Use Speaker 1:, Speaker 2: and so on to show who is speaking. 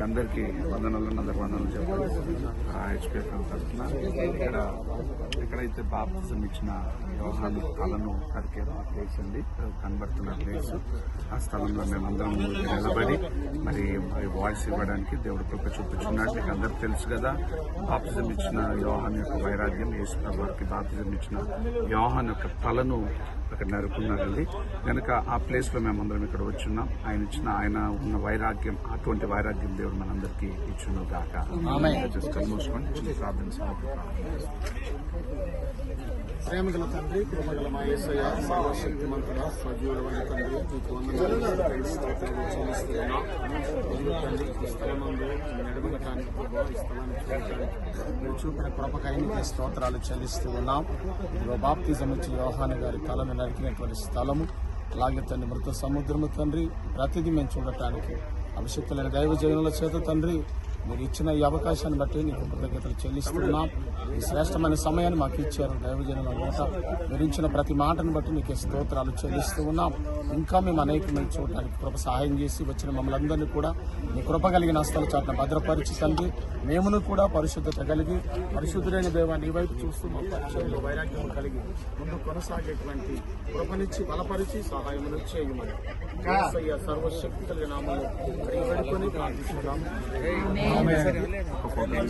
Speaker 1: మీకు అందరికీ వందనాలు అందరి వందనాలు చెప్పాలి. హెచ్పిఎఫ్ తరఫున ఇక్కడ ఎక్కడైతే బాప్తిజం ఇచ్చిన వ్యవహారాలు కళను కరికే ప్లేస్ అండి కనబడుతున్న ప్లేస్ ఆ స్థలంలో మేమందరం నిలబడి మరి వాయిస్ ఇవ్వడానికి దేవుడు కృప చూపించున్నాడు మీకు తెలుసు కదా బాప్తిజం ఇచ్చిన వ్యవహాన్ యొక్క వైరాగ్యం యేసు వారికి బాప్తిజం ఇచ్చిన వ్యవహాన్ యొక్క తలను అక్కడ నరుకున్నారండి కనుక ఆ ప్లేస్లో మేమందరం ఇక్కడ వచ్చున్నాం. ఆయన ఇచ్చిన ఆయన ఉన్న వైరాగ్యం అటువంటి వైరాగ్యం దేవుడు మనందరికీ ఇచ్చును గాక చిన్న ప్రార్థన.
Speaker 2: ప్రేమగల తండ్రి సర్వశక్తిమంతుడ సజీవుడమైన తండ్రి వందనాలు ముందు తండ్రి ఈ స్థలమందు మీరు చూపిన స్తోత్రాలు చెల్లిస్తూ ఉన్నాం. ఇదిగో బాప్తిజం ఇచ్చి యోహాని గారి కళను నరికినటువంటి స్థలము. అలాగే తండ్రి మృత సముద్రము తండ్రి. ప్రతిదీ మేము చూడటానికి అభిషక్తులైన దైవ జనుల చేత తండ్రి. మీరు ఇచ్చిన ఈ అవకాశాన్ని బట్టి నీకు కృతజ్ఞతలు చెల్లిస్తున్నాం. ఈ శ్రేష్టమైన సమయాన్ని మాకు ఇచ్చారు దైవజనుల మాట. మీరు ఇచ్చిన ప్రతి మాటను బట్టి నీకు స్తోత్రాలు చెల్లిస్తూ ఉన్నాం. ఇంకా మేము అనేకమైన చూడటానికి కృప సహాయం చేసి వచ్చిన మమ్మల్ని అందరినీ కూడా మీ కృప కలిగిన హస్తాల చాటున భద్రపరిచి తండ్రి మేమును కూడా పరిశుద్ధత కలిగి పరిశుద్ధులైన దేవాన్ని ఈ వైపు చూస్తూ మా పరిచయంలో వైరాగ్యం కలిగి ముందు కొనసాగేటువంటి కృపనిచ్చి బలపరిచి సహాయమును చేయమని. సర్వశక్తి కలిగిన
Speaker 1: ఫోటో